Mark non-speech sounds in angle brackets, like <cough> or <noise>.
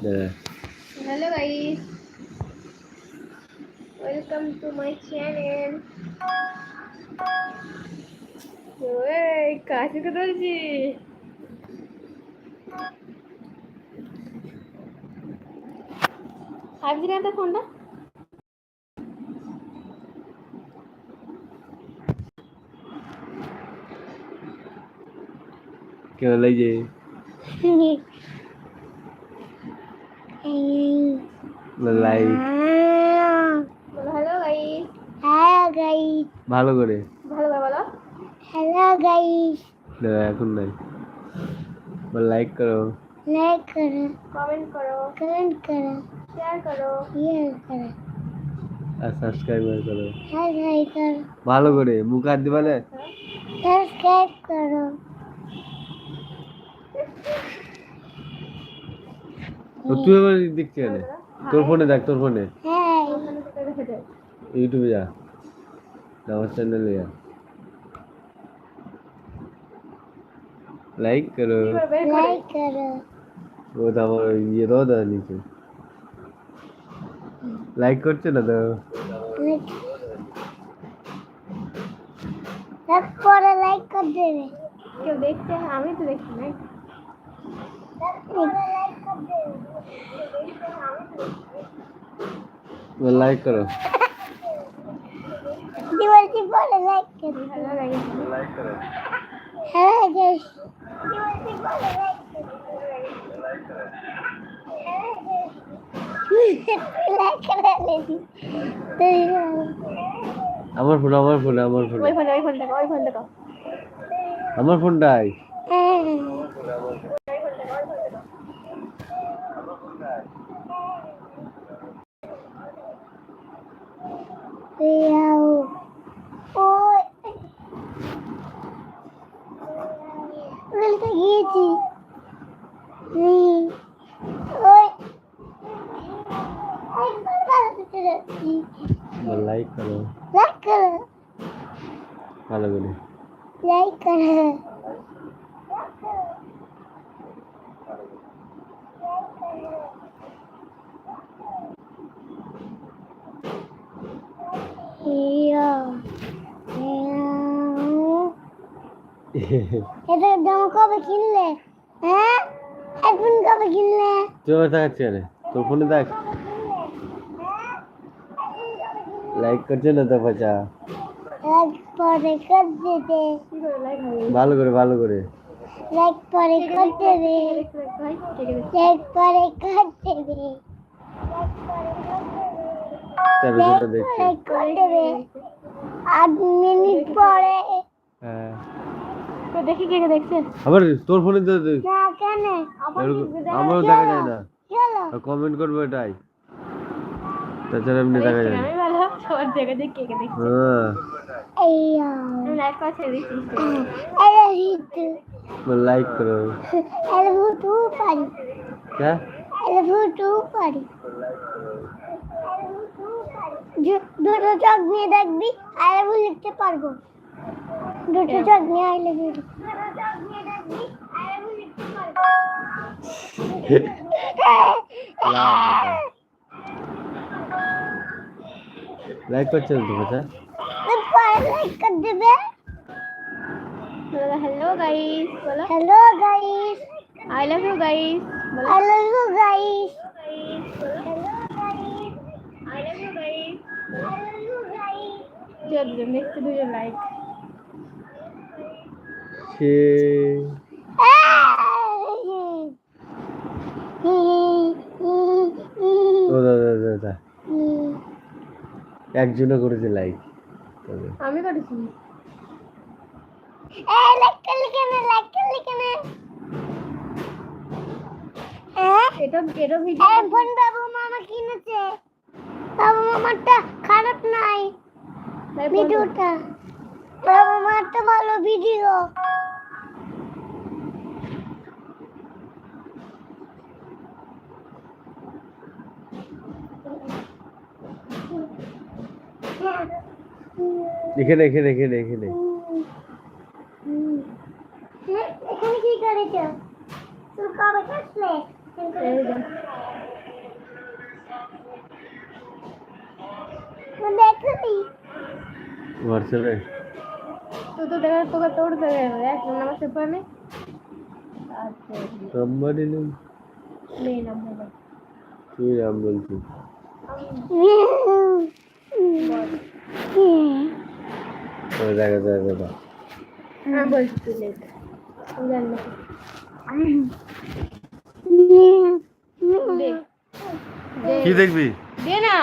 Hello guys welcome to my channel ওই কথা বলছি ভাবছি না তো ফোনটা? কেমন লাগছে? <laughs> লাইক বলো হ্যালো গাইস হ্যালো গাইস ভালো করে। ভালো করে বলো। হ্যালো গাইস দাদা এখন নাই। লাইক করো। লাইক করো। কমেন্ট করো। কমেন্ট করো। শেয়ার করো। শেয়ার করো। আর সাবস্ক্রাইব করো। সাবস্ক্রাইব করো। ভালো করে। মুখ হাত দিবা না সাবস্ক্রাইব করো। তুই এবার দেখছি কেন তোর ফোনে দেখ তোর ফোনে। হ্যাঁ ইউটিউবে যা। আমার চ্যানেলে যা। লাইক করো। লাইক করো ও তো আমার ইয়ে দাও দাও নিচে। লাইক করছে না তো তারপরে লাইক করে দেবে। কেউ দেখছে আমি তো দেখছি না লাইক করে দেবে লাইক করো কি বলছি পরে লাইক করে হ্যালো গাইস লাইক করো হ্যাঁ গাইস কি বলছি পরে লাইক করে লাইক করে দিবি তুই আমার ফোন আমার ফোন আমার ফোন ওই ফোনটা ওই ফোন দেখো ওই ফোন দেখো আমার ফোনটাই হ্যাঁ Leo. Oi. বলতে গিয়েছি হুম। ওই একবার বাড়াতে যাচ্ছি লাইক করো লাইক করো ভালো করে লাইক করো Leo. Leo. এটা দাম কবে কিনলে হ্যাঁ আইফোন কবে কিনলে তুই আমার দেখাচ্ছি কেন তোর ফোনে দেখ লাইক করছে না তো বাচ্চা লাইক পরে কর ভালো করে ভালো করে লাইক পরে কর দেবে লাইক পরে কর দেবে লাইক পরে কর দেবে আট মিনিট পরে হ্যাঁ দেখি কে কে দেখছে। আবার তোর ফোনে তো। না কেন? আবার দেখা আমারও দেখা যায় না। চলো কমেন্ট করব এটাই। তাছাড়া এমনি দেখা যায় আমি ভালো সবার দেখে দেখি কে কে দেখছে। হ্যাঁ। এই লাইক করা ছেড়ে দিচ্ছি। আরে হিটু। লাইক করো। আরে ফুটু পারি। क्या আরে ফুটু পারি। দুটো চোখ নিয়ে দেখবি আরে ভুল লিখতে পারব। दुसरीची अग्नी आयला गेली लाइक पर तो चल दे बे। हेलो गाइस बोलो। Hello guys I love you guys बोलो। I love you guys hello guys I love you guys जब जब नेक्स्ट वीडियो लाइक একজনও করেছে লাইক আমি করেছি। হ্যাঁ এটা এটা ভিডিও আইফোন বাবু মামা কিনেছে। বাবু মামারটা খারাপ নাই। ভিডিওটা বাবু মামারটা ভালো ভিডিও এখানে এখানে এখানে এখানে হ্যাঁ, এখানে কি করেছ তুমি কবে কাটলে এই যে দেখলি হোয়াটসঅ্যাপে তুই তো দেখা তোকে তোর দেখে দেখ নাম্বার সেভ করে নে আচ্ছা নাম্বারই নেই নে নাম্বার তুই নাম বলছিস ও জায়গা হ্যাঁ জানি না কি দেখবি? দে না।